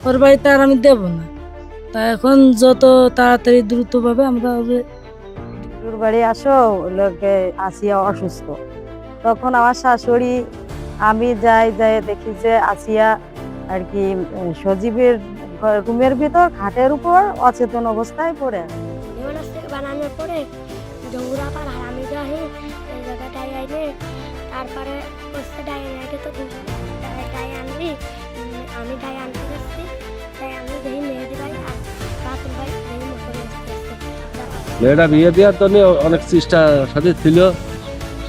ওর বাড়িতে আর আমি দেবো না। তা এখন যত তাড়াতাড়ি দ্রুতভাবে আমরা ওর বাড়ি আসো লোকে আসিয়া অসুস্থ। তখন আমার শাশুড়ি আমি যাই যাই দেখি যে আসিয়া আর কি সজীবের রুমের ভিতর খাটের উপর অচেতন অবস্থায় পড়ে বানানোর পরে হারামি যাহে এই জায়গাটায় আইলে তারপরে ডাই আনবি আমি তাই আনতে যাচ্ছি। তাই আমি দেখি মেহেদি ভাই আর রাতুল ভাই দেখি মোটরে মেয়েটা বিয়ে দেওয়ার জন্য অনেক চেষ্টা সাথে ছিল।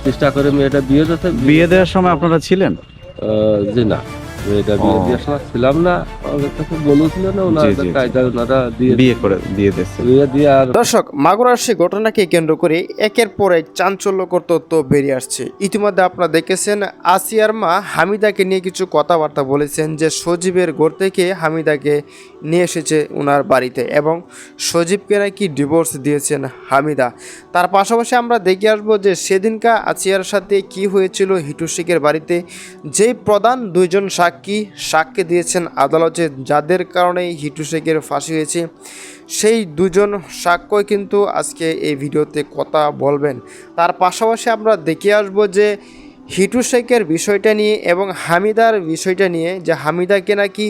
চেষ্টা করে মেয়েটা বিয়ে দিতে বিয়ে দেওয়ার সময় আপনারা ছিলেন? আহ, জি না। মেয়েটা বিয়ে। দেওয়ার সময় ছিলাম না। আমাদের কাছে বলেছিল না জি, ওনাদের জি, জি। কায়দা ওনারা দিয়ে বিয়ে করে দিয়ে দিচ্ছে বিয়ে দিয়ে আর দর্শক মাগুরার সেই ঘটনাকে কেন্দ্র করে একের পর এক চাঞ্চল্যকর তথ্য বেরিয়ে আসছে। ইতিমধ্যে আপনারা দেখেছেন আসিয়ার মা হামিদাকে নিয়ে কিছু কথাবার্তা বলেছেন যে সজীবের ঘর থেকে হামিদাকে নিয়ে এসেছে ওনার বাড়িতে এবং সজীবকে নাকি ডিভোর্স দিয়েছেন হামিদা। তার পাশাপাশি আমরা দেখে আসব যে সেদিনকা আসিয়ার সাথে কি হয়েছিল হিটু শেখের বাড়িতে যেই প্রধান দুইজন সাক্ষী সাক্ষী সাক্ষী দিয়েছেন আদালতে যাদের কারণে হিটু শেখের ফাঁসি হয়েছে, সেই দুজন সাক্ষ্যই কিন্তু আজকে এই ভিডিওতে কথা বলবেন। তার পাশাপাশি আমরা দেখে আসব যে হিটু শেখের বিষয়টা নিয়ে এবং হামিদার বিষয়টা নিয়ে, যে হামিদাকে নাকি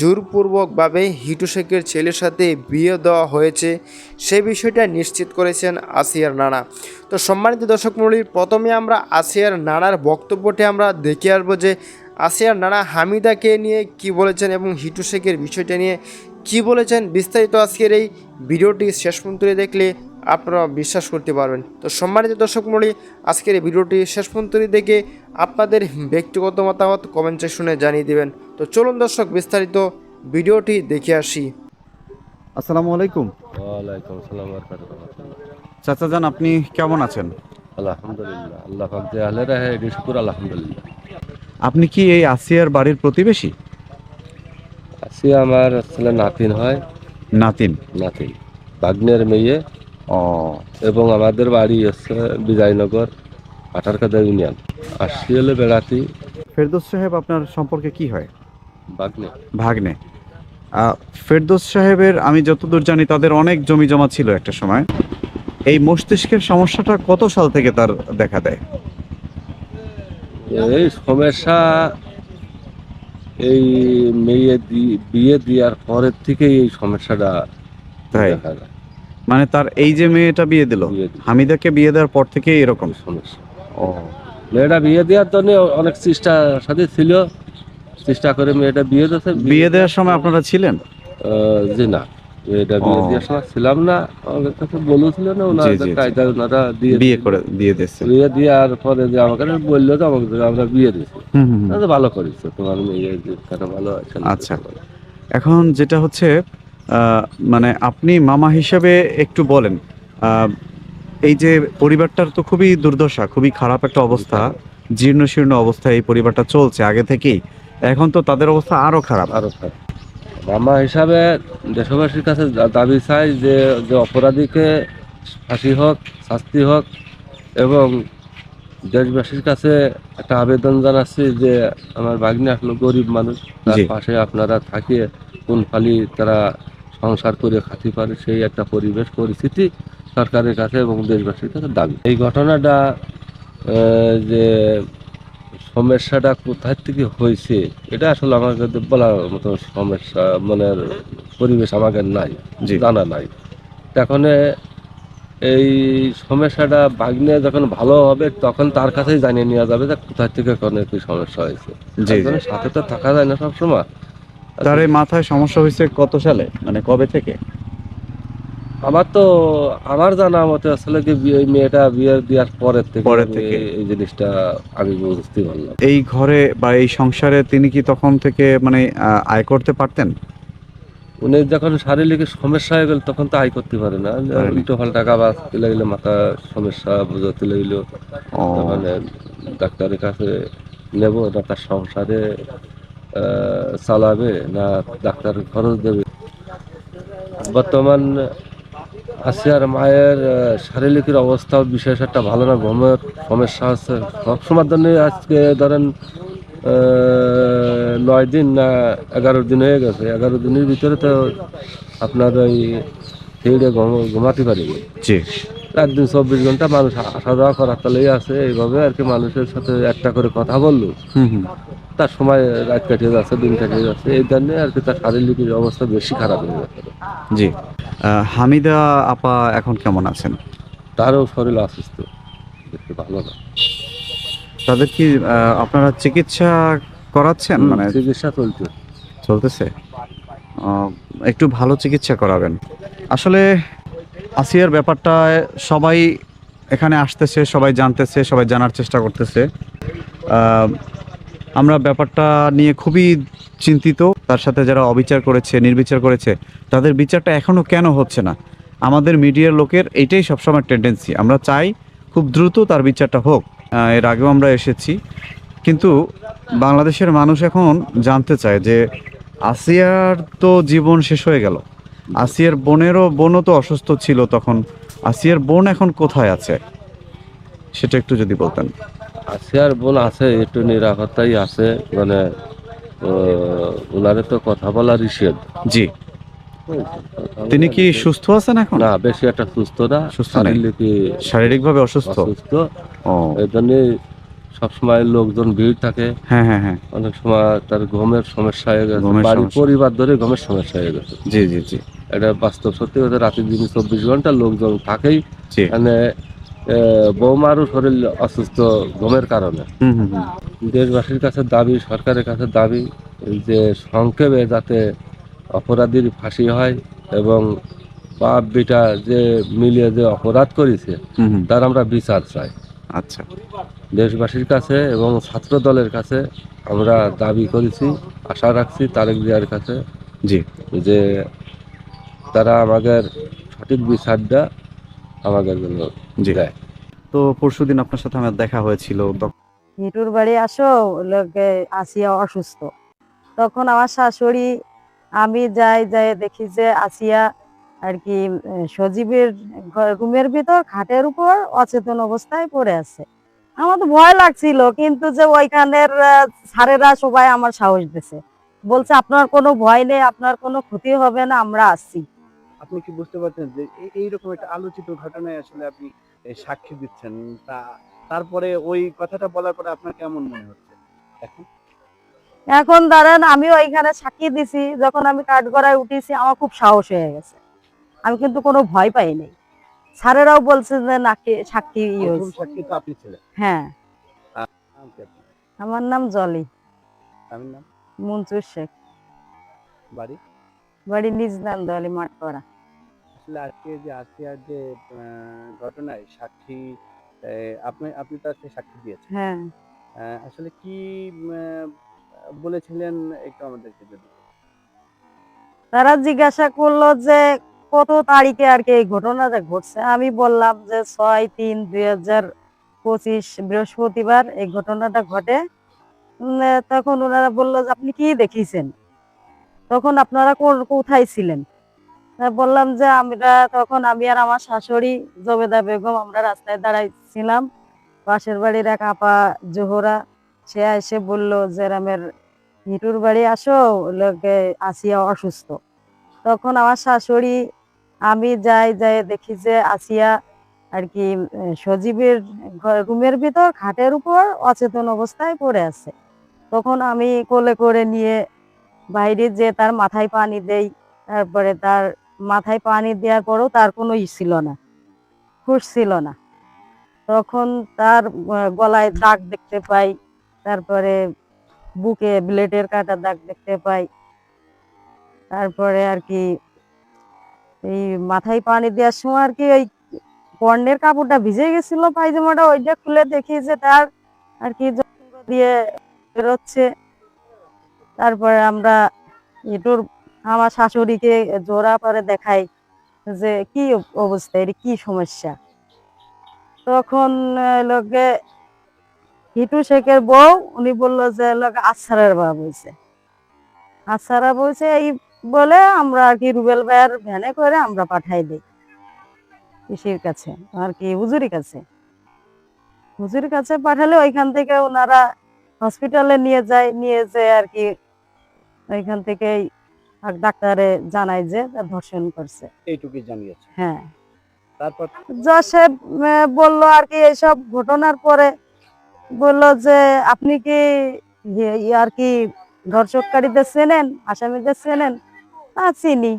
জোরপূর্বকভাবে হিটু শেখের ছেলের সাথে বিয়ে দেওয়া হয়েছে, সে বিষয়টা নিশ্চিত করেছেন আসিয়ার নানা। তো সম্মানিত দর্শক মণ্ডলী, প্রথমে আমরা আসিয়ার নানার বক্তব্যটি আমরা দেখে আসব যে আসিয়ার নানা হামিদাকে নিয়ে কি বলেছেন এবং হিটু শেখের বিষয়টা নিয়ে কি বলেছেন বিস্তারিত আজকের এই ভিডিওটি শেষ পর্যন্ত দেখলে আপনারা বিশ্বাস করতে পারবেন। তো সম্মানিত দর্শক মণ্ডলী আজকের এই ভিডিওটি শেষ পর্যন্ত দেখে আপনাদের ব্যক্তিগত মতামত কমেন্ট সেকশনে জানিয়ে দেবেন। তো চলুন দর্শক বিস্তারিত ভিডিওটি দেখে আসি। আসসালামু আলাইকুম। ওয়ালাইকুম আসসালাম ওয়া রাহমাতুল্লাহ। চাচা যান আপনি কেমন আছেন? আলহামদুলিল্লাহ আল্লাহ পাক যে আহলে রাহে শুকুর আলহামদুলিল্লাহ। আপনি কি এই আসিয়ার বাড়ির প্রতিবেশী? আসি আমার ছেলে নাতিন হয়। নাতিন? নাতিন। বাগ্নের মেয়ে। ও। এবং আমাদের বাড়ি হচ্ছে বিজয়নগর আঠারকাদা ইউনিয়ন। আসছি হলে বেড়াতি। ফেরদৌস সাহেব আপনার সম্পর্কে কি হয়? বাগ্নে ভাগ্নে। ফেরদৌস সাহেবের আমি যতদূর জানি তাদের অনেক জমি জমা ছিল একটা সময়। এই মস্তিষ্কের সমস্যাটা কত সাল থেকে তার দেখা দেয়? এই সমস্যা এই মেয়ে বিয়ে দেওয়ার পরের থেকেই এই সমস্যাটা তাই? দেখা যায়। মানে তার এই যে মেয়েটা বিয়ে দিল বিয়ে দিল। হামিদাকে বিয়ে দেওয়ার পর থেকে এরকম? সমস্যা। ও। মেয়েটা বিয়ে দেওয়ার জন্য অনেক চেষ্টা সাথে ছিল। চেষ্টা করে মেয়েটা বিয়ে দিতে বিয়ে দেওয়ার সময় আপনারা ছিলেন? জি না। মেয়েটা বিয়ে ও। সময় ছিলাম না আমাদের কাছে বলেছিল না জি, ওনাদের জি, জি। কায়দা ওনারা দিয়ে বিয়ে করে দিয়ে দিচ্ছে বিয়ে দেওয়ার পরে যে আমাকে বলল তো আমাকে আমরা বিয়ে দিচ্ছি হুম হুম হুম। তাহলে ভালো করেছ তোমার মেয়ে কেন ভালো আছে আচ্ছা। এখন যেটা হচ্ছে আহ, মানে আপনি মামা হিসাবে একটু বলেন আহ, এই যে পরিবারটার তো খুবই দুর্দশা খুবই খারাপ একটা অবস্থা জীর্ণ শীর্ণ অবস্থায় এই পরিবারটা চলছে আগে থেকেই এখন তো তাদের অবস্থা আরও খারাপ আরও খারাপ। মামা হিসাবে দেশবাসীর কাছে দাবি চাই যে যে অপরাধীকে ফাঁসি হোক শাস্তি হোক এবং দেশবাসীর কাছে একটা আবেদন জানাচ্ছি যে আমার ভাগ্নে আসলে গরিব মানুষ তার পাশে আপনারা থাকিয়ে কোন ফালি তারা সংসার করে খাতি পারে সেই একটা পরিবেশ পরিস্থিতি সরকারের কাছে এবং দেশবাসীর কাছে দাবি। এই ঘটনাটা যে সমস্যাটা কোথায় থেকে হয়েছে এটা আসলে আমার কাছে বলার মতো সমস্যা মানে পরিবেশ আমাকে নাই। জানা নাই। তখন এই সমস্যাটা বাগনে যখন ভালো হবে তখন তার কাছেই জানিয়ে নেওয়া যাবে যে কোথায় থেকে কোনো কি সমস্যা হয়েছে। সাথে তো থাকা যায় না সবসময়। তার এই মাথায় সমস্যা হয়েছে কত সালে? মানে কবে থেকে? আমার তো আমার জানা মতে আসলে কি এই মেয়েটা বিয়ে দেওয়ার পরের থেকে আমি থেকে। এই জিনিসটা আমি বুঝতে পারলাম। এই ঘরে বা এই সংসারে তিনি কি তখন থেকে মানে আহ, আয় করতে পারতেন? উনি যখন শারীরিক সমস্যা হয়ে গেল তখন তো আয় করতে পারে না। উল্টো ফাল টাকা বাস তুলে গেলে মাথা সমস্যা বোঝাতে লাগল। ও। তখন ডাক্তারের কাছে নেব না তার সংসারে আহ, চালাবে না ডাক্তার খরচ দেবে। বর্তমান আসিয়ার মায়ের শারীরিকের অবস্থা বিশেষ একটা ভালো না ঘুমের সমস্যা আছে। সবসময়ের জন্য আজকে ধরেন নয় দিন না এগারো দিন হয়ে গেছে। এগারো দিনের ভিতরে তো আপনার ওই ফিল্ডে ঘুমাতে পারিনি জি। একদিন চব্বিশ ঘণ্টা মানুষ আসা যাওয়া করার তালেই আছে। এইভাবে আর কি মানুষের সাথে একটা করে কথা বলল। হুম হুম। তার সময় রাত কাটিয়ে যাচ্ছে দিন কাটিয়ে যাচ্ছে। এই জন্যে আর কি তার শারীরিক অবস্থা বেশি খারাপ হয়ে যাচ্ছে। জি। হামিদা আপা এখন কেমন আছেন? তারও শরীর অসুস্থ। দেখতে ভালো না। তাদের কি আপনারা চিকিৎসা করাচ্ছেন? মানে চিকিৎসা চলছে। চলতেছে? একটু ভালো চিকিৎসা করাবেন। আসলে আসিয়ার ব্যাপারটা সবাই এখানে আসতেছে সবাই জানতেছে সবাই জানার চেষ্টা করতেছে। আমরা ব্যাপারটা নিয়ে খুবই চিন্তিত। তার সাথে যারা অবিচার করেছে, নির্বিচার করেছে, তাদের বিচারটা এখনও কেন হচ্ছে না? আমাদের মিডিয়ার লোকের এইটাই সবসময় টেন্ডেন্সি আমরা চাই খুব দ্রুত তার বিচারটা হোক। এর আগেও আমরা এসেছি। কিন্তু বাংলাদেশের মানুষ এখন জানতে চায় যে আসিয়ার তো জীবন শেষ হয়ে গেল। আসিয়ার বোনেরও বোনও তো অসুস্থ ছিল তখন। আসিয়ার বোন এখন কোথায় আছে? সেটা একটু যদি বলতেন। আছে আর বোন আছে একটু নিরাপত্তাই আছে মানে ওনারে তো কথা বলা নিষেধ। জি। তিনি কি সুস্থ আছেন এখন? না বেশি একটা সুস্থ না সুস্থ শারীরিক শারীরিকভাবে অসুস্থ? অসুস্থ। এই জন্য সবসময় লোকজন ভিড় থাকে। হ্যাঁ হ্যাঁ হ্যাঁ। অনেক সময় তার ঘুমের সমস্যা হয়ে গেছে। বাড়ির পরিবার ধরে ঘুমের সমস্যা হয়ে গেছে। জি জি জি। এটা বাস্তব সত্যি কথা রাতের দিনে চব্বিশ ঘণ্টা লোকজন থাকেই। মানে বৌমারও শরীর অসুস্থ ঘুমের কারণে। দেশবাসীর কাছে দাবি সরকারের কাছে দাবি যে সংক্ষেপে যাতে অপরাধীর ফাঁসি হয় এবং বাপ বেটা যে মিলিয়ে যে অপরাধ করেছে। তার আমরা বিচার চাই আচ্ছা দেশবাসীর কাছে এবং ছাত্র দলের কাছে আমরা দাবি করেছি আশা রাখছি তারেক জিয়ার কাছে জি যে তারা আমাদের সঠিক বিচারটা আমাদের জন্য জি। দেয়। তো পরশুদিন আপনার সাথে আমার দেখা হয়েছিল তখন হিটুর বাড়ি আসো লোকে আসিয়া অসুস্থ। তখন আমার শাশুড়ি আমি যাই যাই দেখি যে আসিয়া আর কি সজীবের রুমের ভিতর খাটের উপর অচেতন অবস্থায় পড়ে আছে। আমার তো ভয় লাগছিল কিন্তু যে ওইখানের স্যারেরা সবাই আমার সাহস দিছে। বলছে আপনার কোনো ভয় নেই আপনার কোনো ক্ষতি হবে না আমরা আসছি। আপনি কি বুঝতে পারছেন যে এইরকম একটা আলোচিত ঘটনায় আসলে আপনি সাক্ষী দিচ্ছেন? তা তারপরে ওই কথাটা বলার পরে আপনার কেমন মনে হচ্ছে? এখন? এখন ধরেন আমি ওইখানে সাক্ষী দিছি যখন আমি কাঠগড়ায় উঠেছি আমার খুব সাহস হয়ে গেছে। আমি কিন্তু কোনো ভয় পাই নাই। স্যারেরাও বলছে যে নাকি সাক্ষী সাক্ষী তো আপনি ছিলেন। হ্যাঁ? আমার নাম জলি। স্বামীর নাম? মনসুর শেখ। বাড়ি? বাড়ি নিজ দলি মাঠ করা আসলে আজকে যে আসিয়ার যে ঘটনায় সাক্ষী আপনি আপনি তার সে সাক্ষী দিয়েছেন। হ্যাঁ। আসলে কি বলেছিলেন একটু আমাদেরকে যদি? তারা জিজ্ঞাসা করল যে কত তারিখে আর কি এই ঘটনাটা ঘটছে? আমি বললাম যে ছয় তিন দুই হাজার পঁচিশ বৃহস্পতিবার এই ঘটনাটা ঘটে। তখন ওনারা বলল যে আপনি কি দেখিয়েছেন তখন আপনারা কোথায় ছিলেন? বললাম যে আমরা তখন আমি আর আমার শাশুড়ি জবেদা বেগম আমরা রাস্তায় দাঁড়াইছিলাম। পাশের বাড়ির এক আপা জোহরা, সে এসে বলল, যে রামের হিটুর বাড়ি আসো, লোকে আসিয়া অসুস্থ। তখন আমার শাশুড়ি, আমি যাই যাই দেখি যে আসিয়া আর কি সজীবের রুমের ভিতর, খাটের উপর অচেতন অবস্থায় পড়ে আছে। তখন আমি কোলে করে নিয়ে বাইরে যে তার মাথায় পানি দেই, তারপরে তার মাথায় পানি দেওয়ার পরেও তার কোনো ই ছিল না, হুশ ছিল না। তখন তার গলায় দাগ দেখতে পাই, তারপরে বুকে ব্লেডের কাটা দাগ দেখতে পাই, তারপরে আর কি এই মাথায় পানি দেওয়ার সময় আর কি ওই কর্ণের কাপড়টা ভিজে গেছিল পায়জামাটা, ওইটা খুলে দেখি যে তার আর কি দিয়ে বেরোচ্ছে। তারপরে আমরা এটুর আমার শাশুড়িকে জোড়া পরে দেখাই যে কি অবস্থা এর কি সমস্যা। তখন লোকে হিটু শেখের বউ, উনি বলল যে, লোকে আচ্ছারের বাবা বলছে আচ্ছারা বলছে, এই বলে আমরা আর কি রুবেল ভাইয়ের ভ্যানে করে আমরা পাঠাই দিই কৃষির কাছে, আর কি হুজুরি কাছে। হুজুরির কাছে পাঠালে ওইখান থেকে ওনারা হসপিটালে নিয়ে যায় নিয়ে যায় আর কি ওইখান থেকেই ডাক্তারে জানাই যে ধর্ষণ করছে। এইটুকুই জানিয়েছে। হ্যাঁ। তারপর? জসে বলল আর কি এইসব ঘটনার পরে বলল যে আপনি কি আর কি ধর্ষককারীদের চেনেন আসামিদের চেনেন? তা চিনি।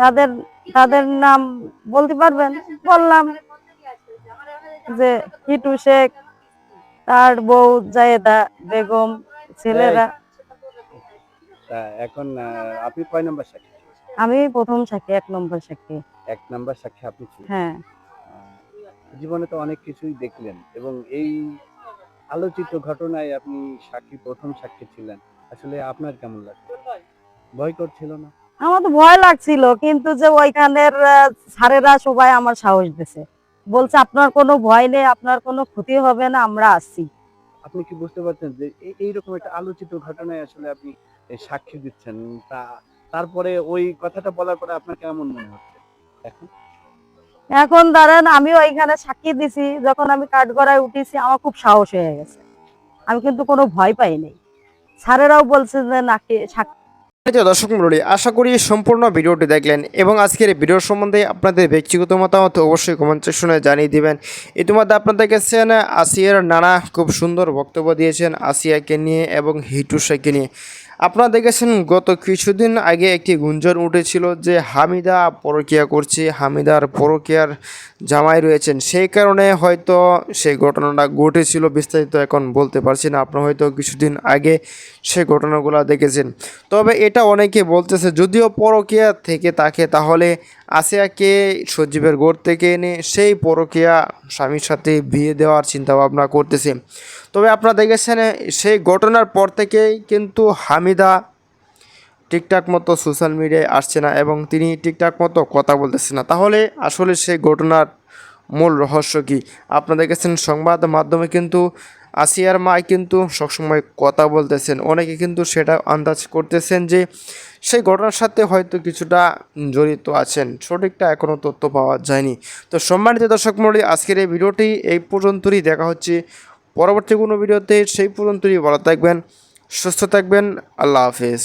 তাদের তাদের নাম বলতে পারবেন? বললাম যে হিটু শেখ তার বউ জায়েদা বেগম ছেলেরা তা এখন আপনি কয় নম্বর সাক্ষী আমি প্রথম সাক্ষী এক নম্বর সাক্ষী এক নম্বর সাক্ষী আপনি ছিলেন। হ্যাঁ। জীবনে তো অনেক কিছুই দেখলেন এবং এই আলোচিত ঘটনায় আপনি সাক্ষী প্রথম সাক্ষী ছিলেন। আসলে আপনার কেমন লাগছে ভয় করছিল না? আমার তো ভয় লাগছিল কিন্তু যে ওইখানের স্যারেরা সবাই আমার সাহস দিছে বলছে আপনার কোনো ভয় নেই আপনার কোনো ক্ষতি হবে না আমরা আছি আপনি কি বুঝতে পারছেন যে এইরকম একটা আলোচিত ঘটনায় আসলে আপনি সাক্ষী দিচ্ছেন? তা, তারপরে ওই কথাটা বলার পরে আপনার কেমন মনে হচ্ছে? এখন? এখন দাঁড়ান আমিও ওইখানে সাক্ষী দিছি, যখন আমি কাঠগড়ায় উঠেছি, আমার খুব সাহস হয়ে গেছে। আমি কিন্তু কোনো ভয় পাই নাই। স্যারেরাও বলছে যে নাকি সাক্ষী প্রিয় দর্শক মণ্ডলী, আশা করি সম্পূর্ণ ভিডিওটি দেখলেন এবং আজকের ভিডিও সম্বন্ধে আপনাদের ব্যক্তিগত মতামত অবশ্যই কমেন্ট সেকশনে জানিয়ে দিবেন। ইতিমধ্যে আপনাদের কাছে আসিয়ার নানা খুব সুন্দর বক্তব্য দিয়েছেন আসিয়াকে নিয়ে এবং হিটুসাকে নিয়ে। আপনারা দেখেছেন গত কিছুদিন আগে একটি গুঞ্জন উঠেছিল যে হামিদা পরকিয়া করছে, হামিদার পরকিয়ার জামাই রয়েছেন। সেই কারণে হয়তো সেই ঘটনাটা ঘটেছিল, বিস্তারিত এখন বলতে পারছি না। আপনারা হয়তো কিছুদিন আগে সেই ঘটনাগুলো দেখেছেন। তবে এটা অনেকে বলতেছে, যদিও পরকিয়া থেকে তাকে তাহলে আসিয়াকে সজীবের গোড় থেকে এনে সেই পরকিয়া স্বামীর সাথে বিয়ে দেওয়ার চিন্তাভাবনা করতেছে। তবে আপনারা দেখেছেন, সেই ঘটনার পর থেকেই কিন্তু হামিদা ঠিকঠাক মতো সোশ্যাল মিডিয়ায় আসছে না এবং তিনি ঠিকঠাক মতো কথা বলতেছে না। তাহলে আসলে সেই ঘটনার মূল রহস্য কি? আপনারা দেখেছেন, সংবাদ মাধ্যমে কিন্তু আসিয়ার মা কিন্তু সবসময় কথা বলতেছেন। অনেকে কিন্তু সেটা আন্দাজ করতেছেন যে সেই ঘটনার সাথে হয়তো কিছুটা জড়িত আছেন। সঠিকটা এখনও তথ্য পাওয়া যায়নি। তো সম্মানিত দর্শক মণ্ডলী, আজকের এই ভিডিওটি এই পর্যন্তই। দেখা হচ্ছে পরবর্তী কোনো ভিডিওতে সেই পর্যন্তই ভালো থাকবেন সুস্থ থাকবেন আল্লাহ হাফেজ।